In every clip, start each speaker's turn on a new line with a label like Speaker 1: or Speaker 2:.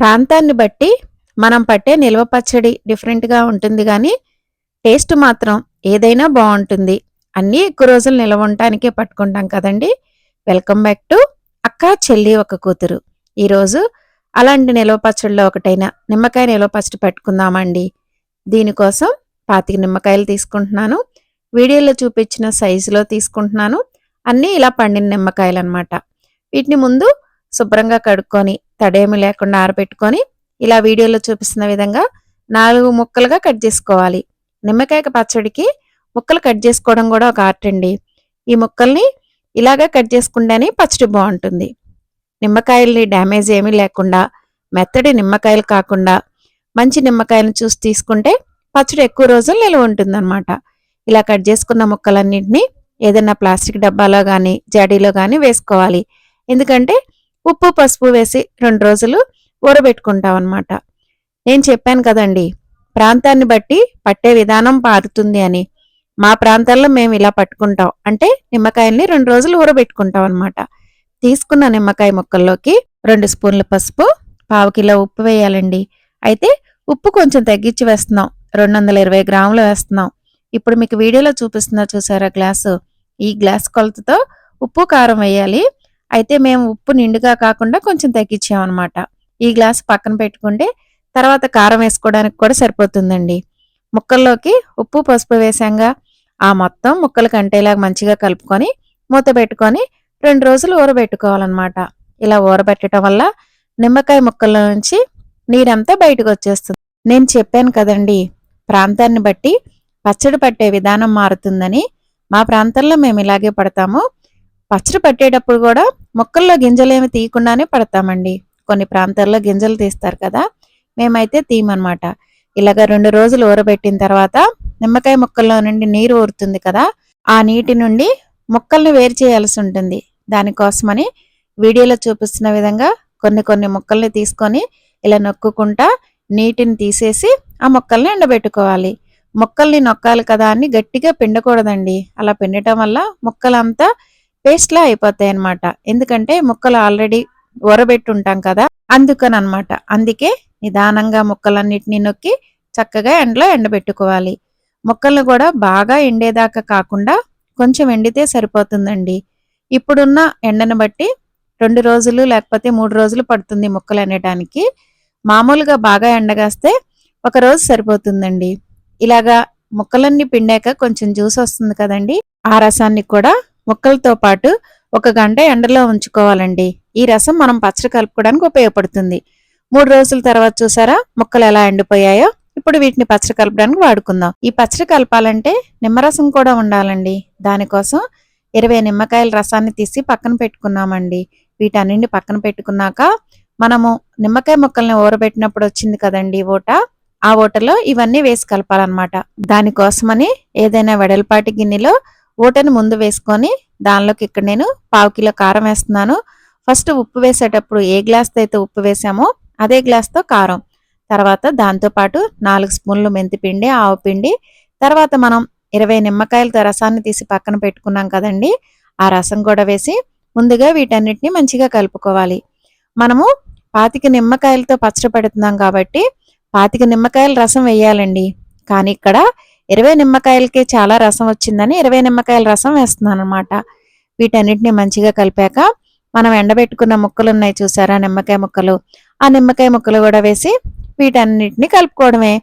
Speaker 1: ప్రాంతాన్ని బట్టి మనం పట్టే నిల్వ పచ్చడి డిఫరెంట్గా ఉంటుంది కానీ టేస్ట్ మాత్రం ఏదైనా బాగుంటుంది. అన్నీ ఎక్కువ రోజులు నిల్వ ఉండటానికే పట్టుకుంటాం కదండి. వెల్కమ్ బ్యాక్ టు అక్క చెల్లి ఒక కూతురు. ఈరోజు అలాంటి నిల్వ పచ్చడిలో ఒకటైన నిమ్మకాయ నిల్వ పచ్చడి పెట్టుకుందామండి. దీనికోసం పాతిక నిమ్మకాయలు తీసుకుంటున్నాను. వీడియోలో చూపించిన సైజులో తీసుకుంటున్నాను. అన్నీ ఇలా పండిన నిమ్మకాయలు అనమాట వీటిని ముందు శుభ్రంగా కడుక్కొని తడేమి లేకుండా ఆరబెట్టుకొని ఇలా వీడియోలో చూపిస్తున్న విధంగా నాలుగు ముక్కలుగా కట్ చేసుకోవాలి. నిమ్మకాయ పచ్చడికి ముక్కలు కట్ చేసుకోవడం కూడా ఒక ఆర్ట్ అండి. ఈ ముక్కల్ని ఇలాగా కట్ చేసుకుంటేనే పచ్చడి బాగుంటుంది. నిమ్మకాయల్ని డ్యామేజ్ ఏమీ లేకుండా మెత్తడి నిమ్మకాయలు కాకుండా మంచి నిమ్మకాయలను చూసి తీసుకుంటే పచ్చడి ఎక్కువ రోజులు నిల్వ ఉంటుందన్నమాట. ఇలా కట్ చేసుకున్న ముక్కలన్నింటినీ ఏదైనా ప్లాస్టిక్ డబ్బాలో కానీ జాడీలో కానీ వేసుకోవాలి. ఎందుకంటే ఉప్పు పసుపు వేసి రెండు రోజులు ఊరబెట్టుకుంటాం అనమాట నేను చెప్పాను కదండి ప్రాంతాన్ని బట్టి పట్టే విధానం పారుతుంది అని. మా ప్రాంతాల్లో మేము ఇలా పట్టుకుంటాం. అంటే నిమ్మకాయల్ని రెండు రోజులు ఊరబెట్టుకుంటాం అనమాట తీసుకున్న నిమ్మకాయ ముక్కల్లోకి రెండు స్పూన్ల పసుపు పావు కిలో ఉప్పు వేయాలండి. అయితే ఉప్పు కొంచెం తగ్గించి వేస్తున్నాం. రెండు వందల ఇరవై గ్రాములు వేస్తున్నాం. ఇప్పుడు మీకు వీడియోలో చూపిస్తున్నా చూసారా గ్లాసు? ఈ గ్లాస్ కొలతతో ఉప్పు కారం వేయాలి. అయితే మేము ఉప్పు నిండుగా కాకుండా కొంచెం తగ్గించామన్నమాట. ఈ గ్లాస్ పక్కన పెట్టుకుంటే తర్వాత కారం వేసుకోవడానికి కూడా సరిపోతుందండి. ముక్కల్లోకి ఉప్పు పసుపు వేసాంగా ఆ మొత్తం ముక్కలు కంటేలాగా మంచిగా కలుపుకొని మూత పెట్టుకొని రెండు రోజులు ఊరబెట్టుకోవాలన్నమాట. ఇలా ఊరబెట్టడం వల్ల నిమ్మకాయ ముక్కల నుంచి నీరంతా బయటకు వచ్చేస్తుంది. నేను చెప్పాను కదండి ప్రాంతాన్ని బట్టి పచ్చడి పట్టే విధానం మారుతుందని. మా ప్రాంతంలో మేము ఇలాగే పడతాము. పచ్చడి పట్టేటప్పుడు కూడా మొక్కల్లో గింజలేమి తీయకుండానే పడతామండి. కొన్ని ప్రాంతాల్లో గింజలు తీస్తారు కదా మేమైతే తీయమనమాట ఇలాగ రెండు రోజులు ఊరబెట్టిన తర్వాత నిమ్మకాయ ముక్కల్లో నుండి నీరు ఊరుతుంది కదా ఆ నీటి నుండి మొక్కల్ని వేరు చేయాల్సి ఉంటుంది. దానికోసమని వీడియోలో చూపిస్తున్న విధంగా కొన్ని కొన్ని మొక్కల్ని తీసుకొని ఇలా నొక్కుకుంటా నీటిని తీసేసి ఆ మొక్కల్ని ఎండబెట్టుకోవాలి. మొక్కల్ని నొక్కాలి కదా అని గట్టిగా పిండకూడదండి. అలా పిండటం వల్ల మొక్కలంతా పేస్ట్లా అయిపోతాయి అనమాట ఎందుకంటే ముక్కలు ఆల్రెడీ ఉంటాం కదా అందుకని అనమాట అందుకే నిదానంగా ముక్కలన్నిటినీ నొక్కి చక్కగా ఎండలో ఎండబెట్టుకోవాలి. ముక్కలను కూడా బాగా ఎండేదాకా కాకుండా కొంచెం ఎండితే సరిపోతుందండి. ఇప్పుడున్న ఎండను బట్టి రెండు రోజులు లేకపోతే మూడు రోజులు పడుతుంది ముక్కలు ఎండటానికి మామూలుగా బాగా ఎండగాస్తే ఒక రోజు సరిపోతుందండి. ఇలాగా ముక్కలన్నీ పిండాక కొంచెం జ్యూస్ వస్తుంది కదండి ఆ రసాన్ని కూడా ముక్కలతో పాటు ఒక గంట ఎండలో ఉంచుకోవాలండి. ఈ రసం మనం పచ్చడి కలుపుకోవడానికి ఉపయోగపడుతుంది. మూడు రోజుల తర్వాత చూసారా? ముక్కలు ఎలా ఎండిపోయాయో? ఇప్పుడు వీటిని పచ్చడి కలపడానికి వాడుకుందాం. ఈ పచ్చడి కలపాలంటే నిమ్మరసం కూడా ఉండాలండి. దానికోసం ఇరవై నిమ్మకాయల రసాన్ని తీసి పక్కన పెట్టుకున్నామండి. వీటన్నింటి పక్కన పెట్టుకున్నాక మనము నిమ్మకాయ ముక్కల్ని ఊరబెట్టినప్పుడు వచ్చింది కదండి ఓట ఆ ఓటలో ఇవన్నీ వేసి కలపాలన్నమాట. దానికోసమని ఏదైనా వెడల్పాటి గిన్నెలో ఊటను ముందు వేసుకొని దానిలోకి ఇక్కడ నేను పావు కిలో కారం వేస్తున్నాను. ఫస్ట్ ఉప్పు వేసేటప్పుడు ఏ గ్లాస్తో అయితే ఉప్పు వేసామో అదే గ్లాస్తో కారం. తర్వాత దాంతోపాటు నాలుగు స్పూన్లు మెంతిపిండి ఆవు పిండి. తర్వాత మనం ఇరవై నిమ్మకాయలతో రసాన్ని తీసి పక్కన పెట్టుకున్నాం కదండి ఆ రసం కూడా వేసి ముందుగా వీటన్నిటిని మంచిగా కలుపుకోవాలి. మనము పాతిక నిమ్మకాయలతో పచ్చడి పెడుతున్నాం కాబట్టి పాతిక నిమ్మకాయల రసం వేయాలండి. కానీ ఇక్కడ ఇరవై నిమ్మకాయలకి చాలా రసం వచ్చిందని ఇరవై నిమ్మకాయల రసం వేస్తున్నాను అనమాట వీటన్నిటిని మంచిగా కలిపాక మనం ఎండబెట్టుకున్న ముక్కలు ఉన్నాయి చూసారా? నిమ్మకాయ ముక్కలు. ఆ నిమ్మకాయ ముక్కలు కూడా వేసి వీటన్నిటిని కలుపుకోవడమే.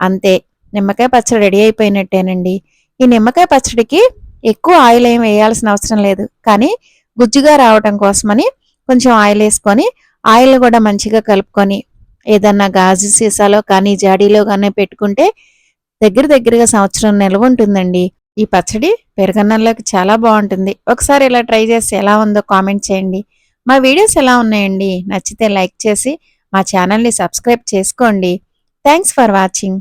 Speaker 1: అంతే. నిమ్మకాయ పచ్చడి రెడీ అయిపోయినట్టేనండి. ఈ నిమ్మకాయ పచ్చడికి ఎక్కువ ఆయిల్ ఏం వేయాల్సిన అవసరం లేదు. కానీ గుజ్జుగా రావటం కోసమని కొంచెం ఆయిల్ వేసుకొని ఆయిల్ కూడా మంచిగా కలుపుకొని ఏదన్నా గాజు సీసాలో కానీ జాడీలో కానీ పెట్టుకుంటే దగ్గర దగ్గరగా సంవత్సరం నిల్వ ఉంటుందండి ఈ పచ్చడి పెరగన్నంలోకి చాలా బాగుంటుంది. ఒకసారి ఇలా ట్రై చేసి ఎలా ఉందో కామెంట్ చేయండి. మా వీడియోస్ ఎలా ఉన్నాయండి? నచ్చితే లైక్ చేసి మా ఛానల్ని సబ్స్క్రైబ్ చేసుకోండి. Thanks for watching.